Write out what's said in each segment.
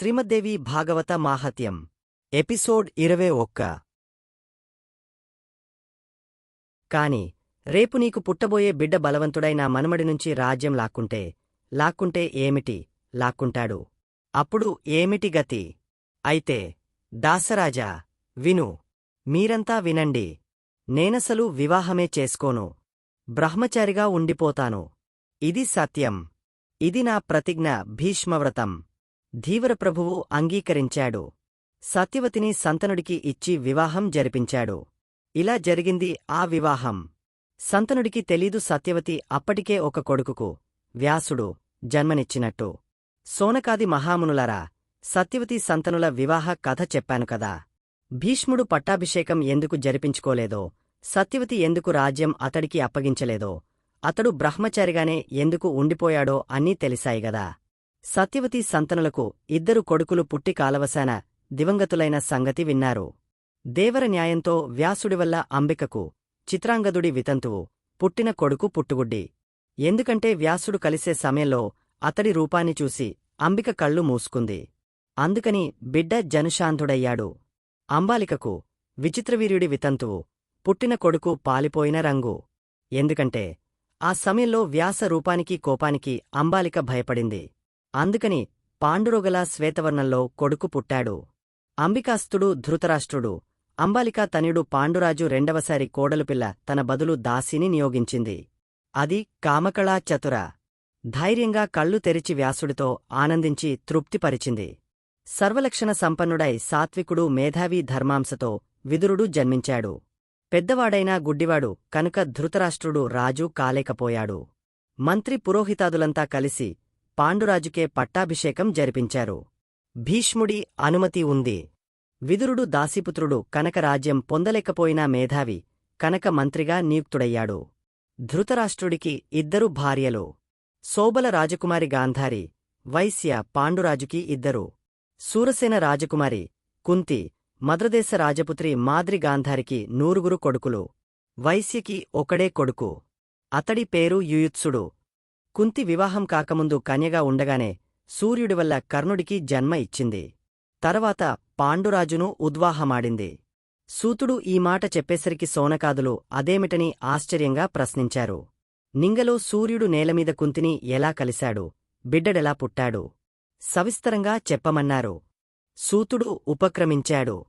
శ్రీమద్దేవి భాగవత మాహత్యం episode ఇరవై ఒక్క. కాని రేపు నీకు పుట్టబోయే బిడ్డ బలవంతుడై నా నుంచి రాజ్యం లాక్కుంటే లాక్కుంటే ఏమిటి? లాక్కుంటాడు. అప్పుడు ఏమిటి గతి? అయితే దాసరాజా విను. మీరంతా వినండి. నేనసలు వివాహమే చేసుకోను. బ్రహ్మచారిగా ఉండిపోతాను. ఇది సత్యం. ఇది నా ప్రతిజ్ఞ భీష్మవ్రతం. ధీవరప్రభువు అంగీకరించాడు. సత్యవతిని సంతనుడికి ఇచ్చి వివాహం జరిపించాడు. ఇలా జరిగింది ఆ వివాహం. సంతనుడికి తెలీదు సత్యవతి అప్పటికే ఒక కొడుకుకు వ్యాసుడు జన్మనిచ్చినట్టు. సోనకాది మహామునులరా సత్యవతి సంతనుల వివాహ కథ చెప్పాను కదా. భీష్ముడు పట్టాభిషేకం ఎందుకు జరిపించుకోలేదో సత్యవతి ఎందుకు రాజ్యం అతడికి అప్పగించలేదో అతడు బ్రహ్మచారిగానే ఎందుకు ఉండిపోయాడో అన్నీ తెలిసాయిగదా సత్యవతి సంతనులకు ఇద్దరు కొడుకులు పుట్టి కాలవశాన దివంగతులైన సంగతి విన్నారు. దేవర న్యాయంతో వ్యాసుడివల్ల అంబికకు చిత్రాంగదుడి వితంతువు పుట్టిన కొడుకు పుట్టుగుడ్డి. ఎందుకంటే వ్యాసుడు కలిసే సమయంలో అతడి రూపాన్ని చూసి అంబిక కళ్ళు మూసుకుంది. అందుకని బిడ్డ జనుషాంధుడయ్యాడు అంబాలికకు విచిత్రవీర్యుడి వితంతువు పుట్టిన కొడుకు పాలిపోయిన రంగు. ఎందుకంటే ఆ సమయంలో వ్యాస రూపానికి కోపానికి అంబాలిక భయపడింది. అందుకని పాండురోగలా శ్వేతవర్ణంలో కొడుకు పుట్టాడు. అంబికాస్తుడు ధృతరాష్ట్రుడు. అంబాలికా తనుడు పాండురాజు రెండవసారి కోడలుపిల్ల తన బదులు దాసిని నియోగించింది. అది కామకళా చతుర. ధైర్యంగా కళ్ళు తెరిచి వ్యాసుడితో ఆనందించి తృప్తిపరిచింది. సర్వలక్షణ సంపన్నుడై సాత్వికుడు మేధావి ధర్మాంశతో విదురుడు జన్మించాడు. పెద్దవాడైనా గుడ్డివాడు కనుక ధృతరాష్ట్రుడు రాజు కాలేకపోయాడు. మంత్రి పురోహితాదులంతా కలిసి పాండురాజుకే పట్టాభిషేకం జరిపించారు. భీష్ముడి అనుమతి ఉంది. విదురుడు దాసిపుత్రుడు కనక రాజ్యం పొందలేకపోయినా మేధావి కనక మంత్రిగా నియుక్తుడయ్యాడు. ధృతరాష్ట్రుడికి ఇద్దరు భార్యలు. సోబల రాజకుమారి గాంధారి వైశ్య పాండురాజుకి ఇద్దరు. సూరసేన రాజకుమారి కుంతి మద్రదేశ రాజపుత్రి మాద్రి గాంధారికి నూరుగురు కొడుకులు. వైశ్యకి ఒకడే కొడుకు. అతడి పేరు యుయుత్సుడు. కుంతి వివాహం కాకముందు కన్యగా ఉండగానే సూర్యుడివల్ల కర్ణుడికి జన్మ ఇచ్చింది. తర్వాత పాండురాజును ఉద్వాహమాడింది. సూతుడు ఈ మాట చెప్పేసరికి సోనకాదులు అదేమిటని ఆశ్చర్యంగా ప్రశ్నించారు. నింగలో సూర్యుడు నేలమీద కుంతిని ఎలా కలిశాడు? బిడ్డడెలా పుట్టాడు? సవిస్తరంగా చెప్పమన్నారు. సూతుడు ఉపక్రమించాడు.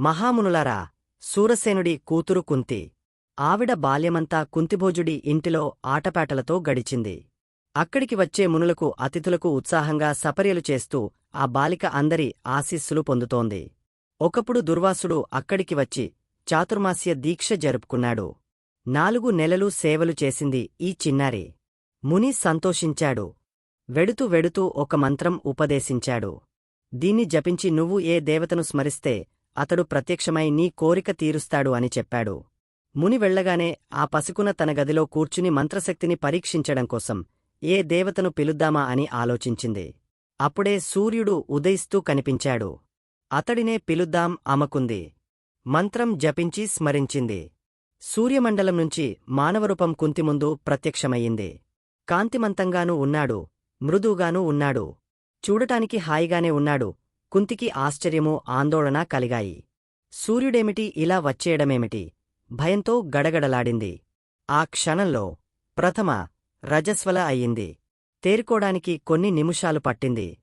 మహామునులారా సూరసేనుడి కూతురు కుంతి. ఆవిడ బాల్యమంతా కుంతిభోజుడి ఇంటిలో ఆటపాటలతో గడిచింది. అక్కడికి వచ్చే మునులకు అతిథులకు ఉత్సాహంగా సపర్యలు చేస్తూ ఆ బాలిక అందరి ఆశీస్సులు పొందుతోంది. ఒకప్పుడు దుర్వాసుడు అక్కడికి వచ్చి చాతుర్మాస్య దీక్ష జరుపుకున్నాడు. నాలుగు నెలలు సేవలు చేసింది ఈ చిన్నారి. ముని సంతోషించాడు. వెడుతూ వెడుతూ ఒక మంత్రం ఉపదేశించాడు. దీన్ని జపించి నువ్వు ఏ దేవతను స్మరిస్తే అతడు ప్రత్యక్షమై నీ కోరిక తీరుస్తాడు అని చెప్పాడు. ముని వెళ్ళగానే ఆ పసుకున తన గదిలో కూర్చుని మంత్రశక్తిని పరీక్షించడం కోసం ఏ దేవతను పిలుద్దామా అని ఆలోచించింది. అప్పుడే సూర్యుడు ఉదయిస్తూ కనిపించాడు. అతడినే పిలుద్దాం అమకుంది. మంత్రం జపించి స్మరించింది. సూర్యమండలం నుంచి మానవరూపం కుంతిముందు ప్రత్యక్షమయ్యింది. కాంతిమంతంగానూ ఉన్నాడు. మృదువుగానూ ఉన్నాడు. చూడటానికి హాయిగానే ఉన్నాడు. కుంతికి ఆశ్చర్యమూ ఆందోళన కలిగాయి. సూర్యుడేమిటి? ఇలా వచ్చేయడమేమిటి? భయంతో గడగడలాడింది. ఆ క్షణంలో ప్రథమ రజస్వల అయ్యింది. తేరుకోడానికి కొన్ని నిమిషాలు పట్టింది.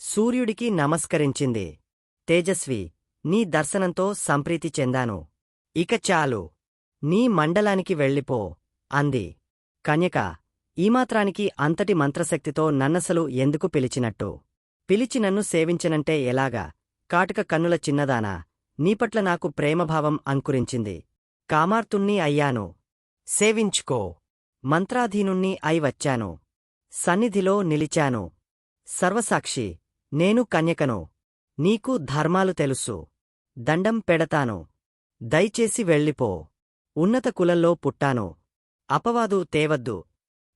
సూర్యుడికి నమస్కరించింది. తేజస్వి నీ దర్శనంతో సంప్రీతి చెందాను. ఇక చాలు. నీ మండలానికి వెళ్ళిపో అంది. కన్యక ఈమాత్రానికి అంతటి మంత్రశక్తితో నన్నసలు ఎందుకు పిలిచినట్టు? పిలిచి నన్ను సేవించనంటే ఎలాగా? కాటుక కన్నుల చిన్నదానా? నీపట్ల నాకు ప్రేమభావం అంకురించింది. కామార్తుణ్ణి అయ్యాను. సేవించుకో. మంత్రాధీనుణ్ణి అయి వచ్చాను. సన్నిధిలో నిలిచాను. సర్వసాక్షి నేను కన్యకను. నీకు ధర్మాలు తెలుసు. దండం పెడతాను. దయచేసి వెళ్ళిపో. ఉన్నత కులంలో పుట్టాను. అపవాదు తేవద్దు.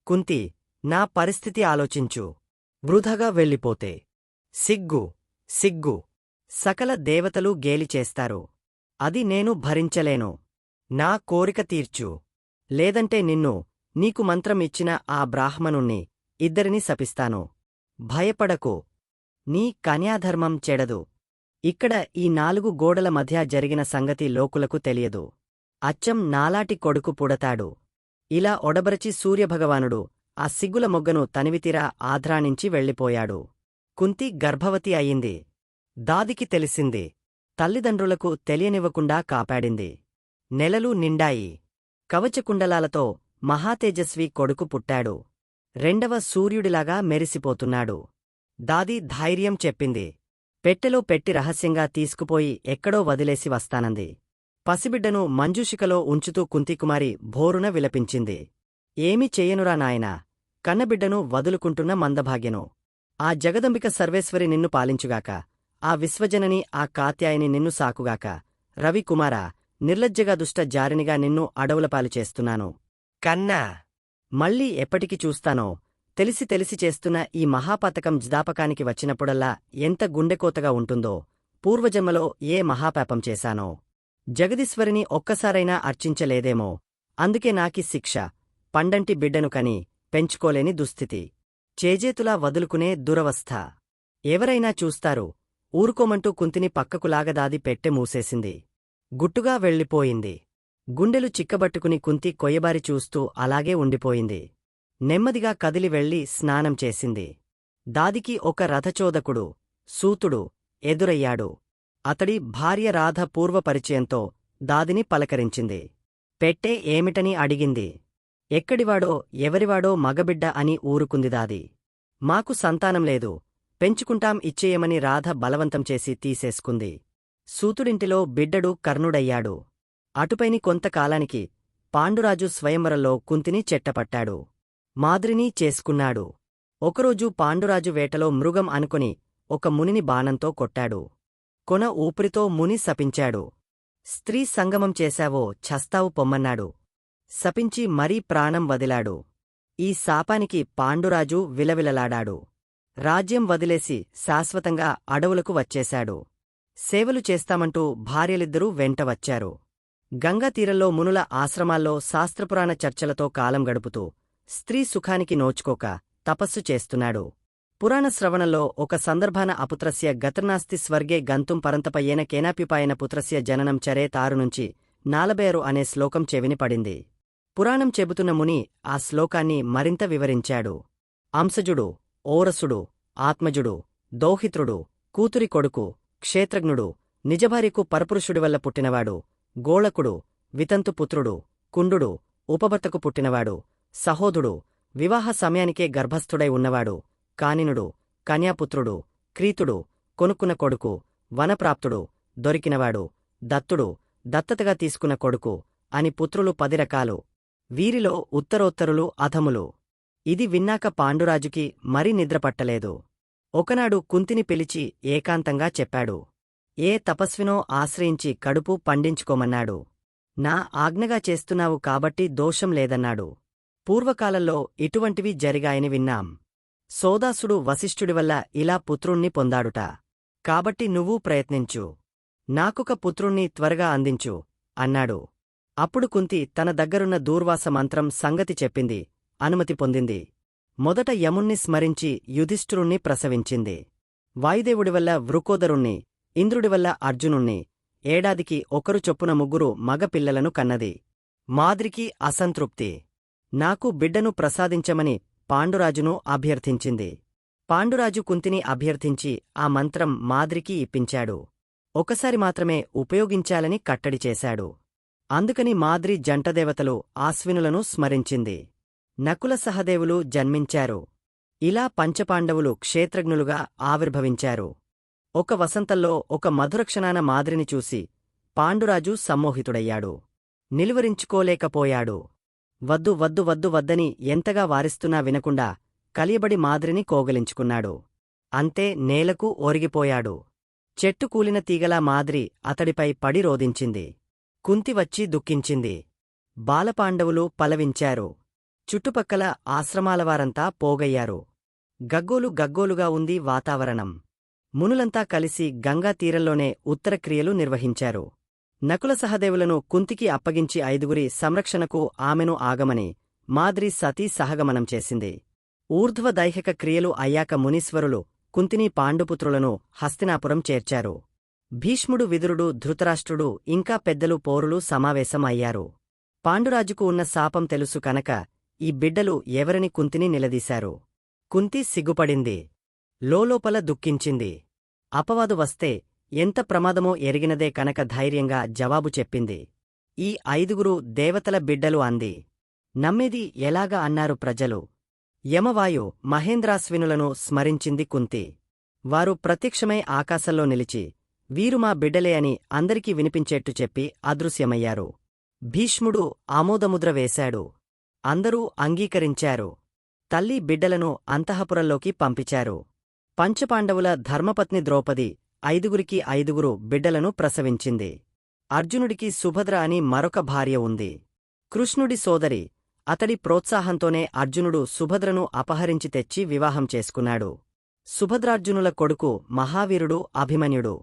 కుంతి నా పరిస్థితి ఆలోచించు. వృధగా వెళ్ళిపోతే. సిగ్గు సిగ్గు. సకల దేవతలు గేలి చేస్తారు. అది నేను భరించలేను. నా కోరిక తీర్చు. లేదంటే నిన్ను నీకు మంత్రం ఇచ్చిన ఆ బ్రాహ్మణుణ్ణి ఇద్దరిని శపిస్తాను. భయపడకు. నీ కన్యాధర్మం చెడదు. ఇక్కడ ఈ నాలుగు గోడల మధ్య జరిగిన సంగతి లోకులకు తెలియదు. అచ్చం నాలాటి కొడుకు పుడతాడు. ఇలా ఒడబరచి సూర్యభగవానుడు ఆ సిగ్గుల మొగ్గను తనివితీరా ఆధ్రాణించి వెళ్ళిపోయాడు. కుంతి గర్భవతి అయింది. దాదికి తెలిసింది. తల్లిదండ్రులకు తెలియనివ్వకుండా కాపాడింది. నెలలు నిండాయి. కవచకుండలాలతో మహాతేజస్వి కొడుకు పుట్టాడు. రెండవ సూర్యుడిలాగా మెరిసిపోతున్నాడు. దాది ధైర్యం చెప్పింది. పెట్టెలో పెట్టి రహస్యంగా తీసుకుపోయి ఎక్కడో వదిలేసి వస్తానంది. పసిబిడ్డను మంజుషికలో ఉంచుతూ కుంతికుమారి భోరున విలపించింది. ఏమి చెయ్యనురా నాయనా. కన్నబిడ్డను వదులుకుంటున్న మందభాగ్యను. ఆ జగదంబిక సర్వేశ్వరి నిన్ను పాలించుగాక. ఆ విశ్వజనని ఆ కాత్యాయని నిన్ను సాకుగాక. రవికుమారా నిర్లజ్జగా దుష్ట జారినిగా నిన్ను అడవులపాలు చేస్తున్నాను. కన్నా మళ్ళీ ఎప్పటికి చూస్తానో తెలిసి తెలిసి చేస్తున్న ఈ మహాపాతకం జ్ఞాపకానికి వచ్చినప్పుడల్లా ఎంత గుండెకోతగా ఉంటుందో పూర్వజన్మలో ఏ మహాపాపం చేశానో. జగదీశ్వరిని ఒక్కసారైనా అర్చించలేదేమో. అందుకే నాకి శిక్ష. పండంటి బిడ్డను కని పెంచుకోలేని దుస్థితి. చేజేతులా వదులుకునే దురవస్థ. ఎవరైనా చూస్తారు ఊరుకోమంటూ కుంతిని పక్కకు లాగదాది పెట్టె మూసేసింది. గుట్టుగా వెళ్ళిపోయింది. గుండెలు చిక్కబట్టుకుని కుంతి కొయ్యబారి చూస్తూ అలాగే ఉండిపోయింది. నెమ్మదిగా కదిలి వెళ్ళి స్నానం చేసింది. దాదికి ఒక రథచోదకుడు సూతుడు ఎదురయ్యాడు. అతడి భార్య రాధ పూర్వపరిచయంతో దాదిని పలకరించింది. పెట్టే ఏమిటని అడిగింది. ఎక్కడివాడో ఎవరివాడో మగబిడ్డ అని ఊరుకుంది దాది. మాకు సంతానం లేదు. పెంచుకుంటాం ఇచ్చేయమని రాధ బలవంతం చేసి తీసేసుకుంది. సూతుడింటిలో బిడ్డడు కర్ణుడయ్యాడు. అటుపైని కొంతకాలానికి పాండురాజు స్వయంవరంలో కుంతిని చెట్టపట్టాడు. మాదిరిని చేసుకున్నాడు. ఒకరోజు పాండురాజు వేటలో మృగం అనుకుని ఒక మునిని బాణంతో కొట్టాడు. కొన ఊపిరితో ముని శపించాడు. స్త్రీ సంగమం చేశావో ఛస్తావు పొమ్మన్నాడు. శపించి మరీ ప్రాణం వదిలాడు. ఈ శాపానికి పాండురాజు విలవిలలాడాడు. రాజ్యం వదిలేసి శాశ్వతంగా అడవులకు వచ్చేశాడు. సేవలు చేస్తామంటూ భార్యలిద్దరూ వెంట వచ్చారు. గంగాతీరంలో మునుల ఆశ్రమాల్లో శాస్త్రపురాణ చర్చలతో కాలం గడుపుతూ స్త్రీ సుఖానికి నోచుకోక తపస్సు చేస్తున్నాడు. పురాణ శ్రవణంలో ఒక సందర్భాన అపుత్రస్య గతర్నాస్తి స్వర్గే గంతుం పరంతపయ్యేన కేనాప్యుపాయన పుత్రస్య జననం చరే తారు నుంచి నాలబేరు అనే శ్లోకం చెవిని పడింది. పురాణం చెబుతున్న ముని ఆ శ్లోకాన్ని మరింత వివరించాడు. అంశజుడు ఓరసుడు ఆత్మజుడు దౌహిత్రుడు కూతురి కొడుకు క్షేత్రజ్ఞుడు నిజభార్యకు పరపురుషుడి వల్ల పుట్టినవాడు గోళకుడు వితంతుపుత్రుడు కుండుడు ఉపభర్తకు పుట్టినవాడు సహోదుడు వివాహ సమయానికే గర్భస్థుడై ఉన్నవాడు కానినుడు కన్యాపుత్రుడు క్రీతుడు కొనుక్కున్న కొడుకు వనప్రాప్తుడు దొరికినవాడు దత్తుడు దత్తతగా తీసుకున్న కొడుకు అని పుత్రులు పది రకాలు. వీరిలో ఉత్తరోత్తరులు అధములు. ఇది విన్నాక పాండురాజుకి మరీ నిద్రపట్టలేదు ఒకనాడు కుంతిని పిలిచి ఏకాంతంగా చెప్పాడు. ఏ తపస్వినో ఆశ్రయించి కడుపు పండించుకోమన్నాడు. నా ఆజ్ఞగా చేస్తున్నావు కాబట్టి దోషం లేదన్నాడు. పూర్వకాలంలో ఇటువంటివి జరిగాయని విన్నాం. సోదాసుడు వశిష్ఠుడివల్ల ఇలా పుత్రుణ్ణి పొందాడుట. కాబట్టి నువ్వూ ప్రయత్నించు. నాకొక పుత్రుణ్ణి త్వరగా అందించు అన్నాడు. అప్పుడు కుంతి తన దగ్గరున్న దూర్వాస మంత్రం సంగతి చెప్పింది అనుమతి పొందింది. మొదట యముణ్ణి స్మరించి యుధిష్ఠురుణ్ణి ప్రసవించింది. వాయుదేవుడివల్ల వృకోదరుణ్ణి ఇంద్రుడివల్ల అర్జునుణ్ణి ఏడాదికి ఒకరు చొప్పున ముగ్గురు మగపిల్లలను కన్నది. మాద్రికి అసంతృప్తి. నాకు బిడ్డను ప్రసాదించమని పాండురాజును అభ్యర్థించింది. పాండురాజు కుంతిని అభ్యర్థించి ఆ మంత్రం మాద్రికి ఇప్పించాడు. ఒకసారి మాత్రమే ఉపయోగించాలని కట్టడి చేశాడు. అందుకని మాద్రి జంటదేవతలు ఆశ్వినులను స్మరించింది. నకుల సహదేవులు జన్మించారు. ఇలా పంచపాండవులు క్షేత్రజ్ఞులుగా ఆవిర్భవించారు. ఒక వసంతంలో ఒక మధురక్షణాన మాదిరిని చూసి పాండురాజు సమ్మోహితుడయ్యాడు. నిలువరించుకోలేకపోయాడు. వద్దు వద్దు వద్దు వద్దని ఎంతగా వారిస్తున్నా వినకుండా కలియబడి మాదిరిని కోగలించుకున్నాడు. అంతే నేలకు ఒరిగిపోయాడు. చెట్టు కూలిన తీగలా మాదిరి అతడిపై పడి రోధించింది. కుంతి వచ్చి దుఃఖించింది. బాలపాండవులు పలవించారు. చుట్టుపక్కల ఆశ్రమాలవారంతా పోగయ్యారు. గగ్గోలు గగ్గోలుగా ఉంది వాతావరణం. మునులంతా కలిసి గంగా తీరంలోనే ఉత్తరక్రియలు నిర్వహించారు. నకుల సహదేవులను కుంతికి అప్పగించి ఐదుగురి సంరక్షణకు ఆమెను ఆగమని మాద్రి సతీ సహగమనం చేసింది. ఊర్ధ్వ దైహిక క్రియలు అయ్యాక మునీశ్వరులు కుంతిని పాండుపుత్రులను హస్తినాపురం చేర్చారు. భీష్ముడు విదురుడు ధృతరాష్ట్రుడు ఇంకా పెద్దలు పోరులు సమావేశం అయ్యారు పాండురాజుకు ఉన్న శాపం తెలుసు కనుక ఈ బిడ్డలు ఎవరిని కుంతిని నిలదీశారు. కుంతి సిగ్గుపడింది. లోలోపల దుఃఖించింది. అపవాదు వస్తే ఎంత ప్రమాదమో ఎరిగినదే కనుక ధైర్యంగా జవాబు చెప్పింది. ఈ ఐదుగురు దేవతల బిడ్డలు అంది. నమ్మేది ఎలాగా అన్నారు ప్రజలు. యమవాయు మహేంద్రాశ్వినులను స్మరించింది కుంతి. వారు ప్రత్యక్షమై ఆకాశంలో నిలిచి వీరు మా బిడ్డలే అని అందరికీ వినిపించేట్టు చెప్పి అదృశ్యమయ్యారు. భీష్ముడు ఆమోదముద్ర వేశాడు. అందరూ అంగీకరించారు. తల్లి బిడ్డలను అంతఃపురంలోకి పంపించారు. పంచపాండవుల ధర్మపత్ని ద్రౌపది ఐదుగురికి ఐదుగురు బిడ్డలను ప్రసవించింది. అర్జునుడికి సుభద్ర అని మరొక భార్య ఉంది. కృష్ణుడి సోదరి అతడి ప్రోత్సాహంతోనే అర్జునుడు సుభద్రను అపహరించి తెచ్చి వివాహం చేసుకున్నాడు. సుభద్రార్జునుల కొడుకు మహావీరుడు అభిమన్యుడు.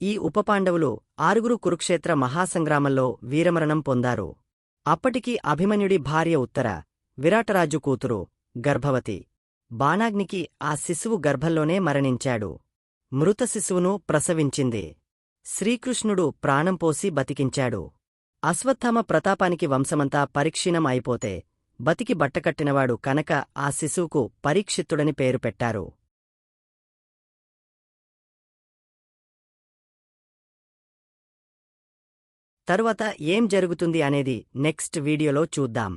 ఈ ఉపపాండవులు ఆరుగురు కురుక్షేత్ర మహాసంగ్రామంలో వీరమరణం పొందారు. అప్పటికి అభిమన్యుడి భార్య ఉత్తర విరాటరాజు కూతురు గర్భవతి. బాణాగ్నికి ఆ శిశువు గర్భంలోనే మరణించాడు. మృత శిశువును ప్రసవించింది. శ్రీకృష్ణుడు ప్రాణం పోసి బతికించాడు. అశ్వత్థామ ప్రతాపానికి వంశమంతా పరిక్షీణం అయిపోతే బతికి బట్టకట్టినవాడు కనుక ఆ శిశువుకు పరీక్షిత్తుడని పేరు పెట్టారు. తరువాత ఏం జరుగుతుంది అనేది నెక్స్ట్ వీడియోలో చూద్దాం.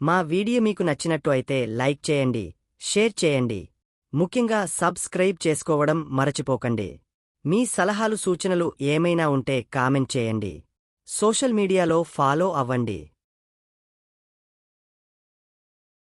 మా వీడియో మీకు నచ్చినట్టు అయితే లైక్ చేయండి. షేర్ చేయండి. ముఖ్యంగా సబ్స్క్రైబ్ చేసుకోవడం మరచిపోకండి. మీ సలహాలు సూచనలు ఏమైనా ఉంటే కామెంట్ చేయండి. సోషల్ మీడియాలో ఫాలో అవ్వండి.